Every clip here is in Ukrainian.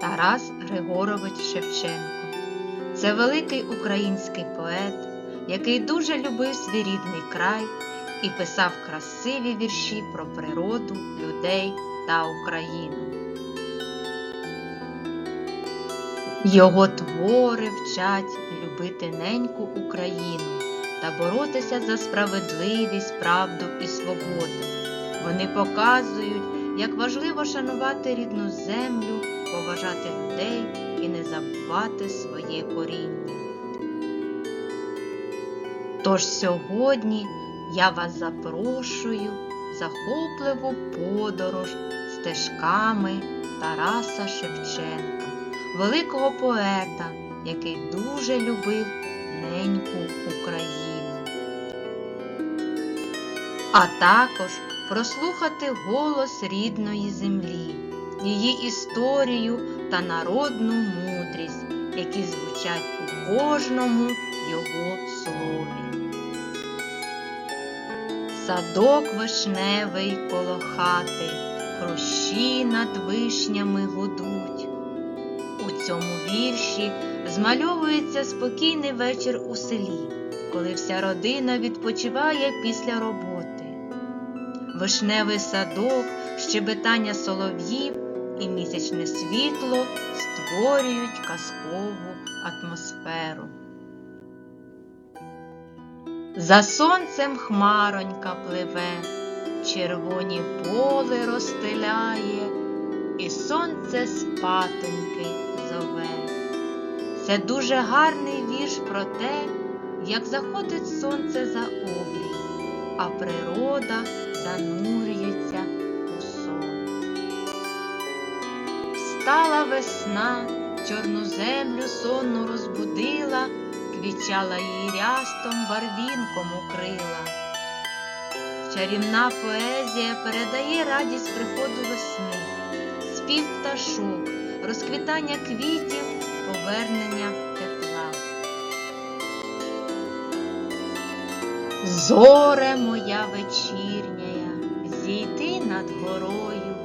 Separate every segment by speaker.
Speaker 1: Тарас Григорович Шевченко. Це великий український поет, який дуже любив свій рідний край і писав красиві вірші про природу, людей та Україну. Його твори вчать любити неньку Україну та боротися за справедливість, правду і свободу. Вони показують, як важливо шанувати рідну землю, поважати людей і не забувати своє коріння. Тож сьогодні я вас запрошую в захопливу подорож стежками Тараса Шевченка, великого поета, який дуже любив неньку Україну. А також прослухати голос рідної землі, її історію та народну мудрість, які звучать у кожному його слові. Садок вишневий коло хати, хрущі над вишнями гудуть. У цьому вірші змальовується спокійний вечір у селі, коли вся родина відпочиває після роботи. Вишневий садок, щебетання солов'їв і місячне світло створюють казкову атмосферу. За сонцем хмаронька пливе, червоні поли розстеляє, і сонце спатоньки зове. Це дуже гарний вірш про те, як заходить сонце за обрій, а природа занурюється у сон. Встала весна, чорну землю сонну розбудила, квічала її рястом, барвінком укрила. Чарівна поезія передає радість приходу весни, спів пташок, розквітання квітів, повернення тепла. Зоре моя вечірняя, зійди над горою,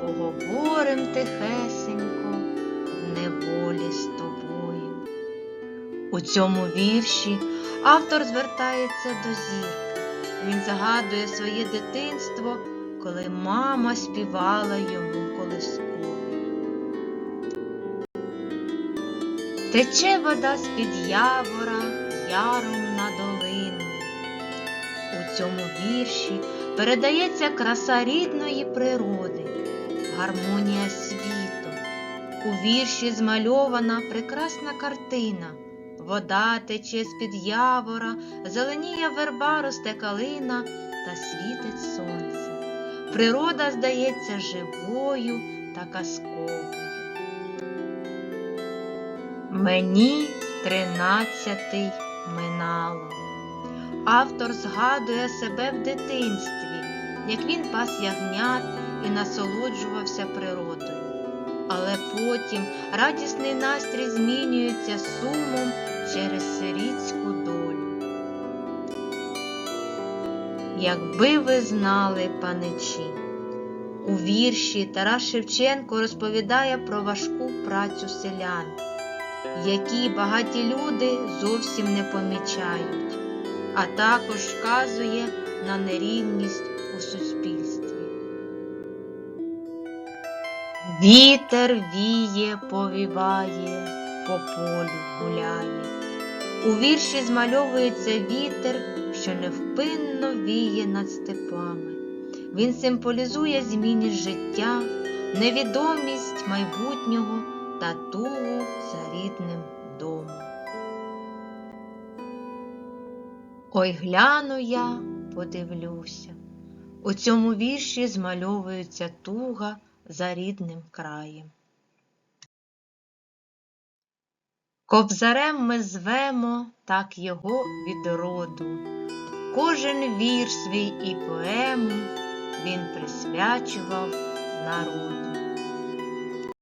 Speaker 1: поговорим тихесенько в неволі з тобою. У цьому вірші автор звертається до зірки. Він згадує своє дитинство, коли мама співала йому колискові. Тече вода з-під явора яром на долину. У цьому вірші передається краса рідної природи, гармонія світу. У вірші змальована прекрасна картина. Вода тече з-під явора, зеленіє верба росте калина та світить сонце. Природа здається живою та казковою. Мені тринадцятий минало. Автор згадує себе в дитинстві, як він пас ягнят і насолоджувався природою. Але потім радісний настрій змінюється сумом через сирітську долю. Якби ви знали, паничі, у вірші Тарас Шевченко розповідає про важку працю селян, які багаті люди зовсім не помічають, а також вказує на нерівність у суспільстві. Вітер віє, повіває, по полю гуляє. У вірші змальовується вітер, що невпинно віє над степами. Він символізує зміність життя, невідомість майбутнього та тугу за рідним домом. Ой, гляну я, подивлюся. У цьому вірші змальовується туга за рідним краєм. Кобзарем ми звемо так його від роду. Кожен вір свій і поему він присвячував народу.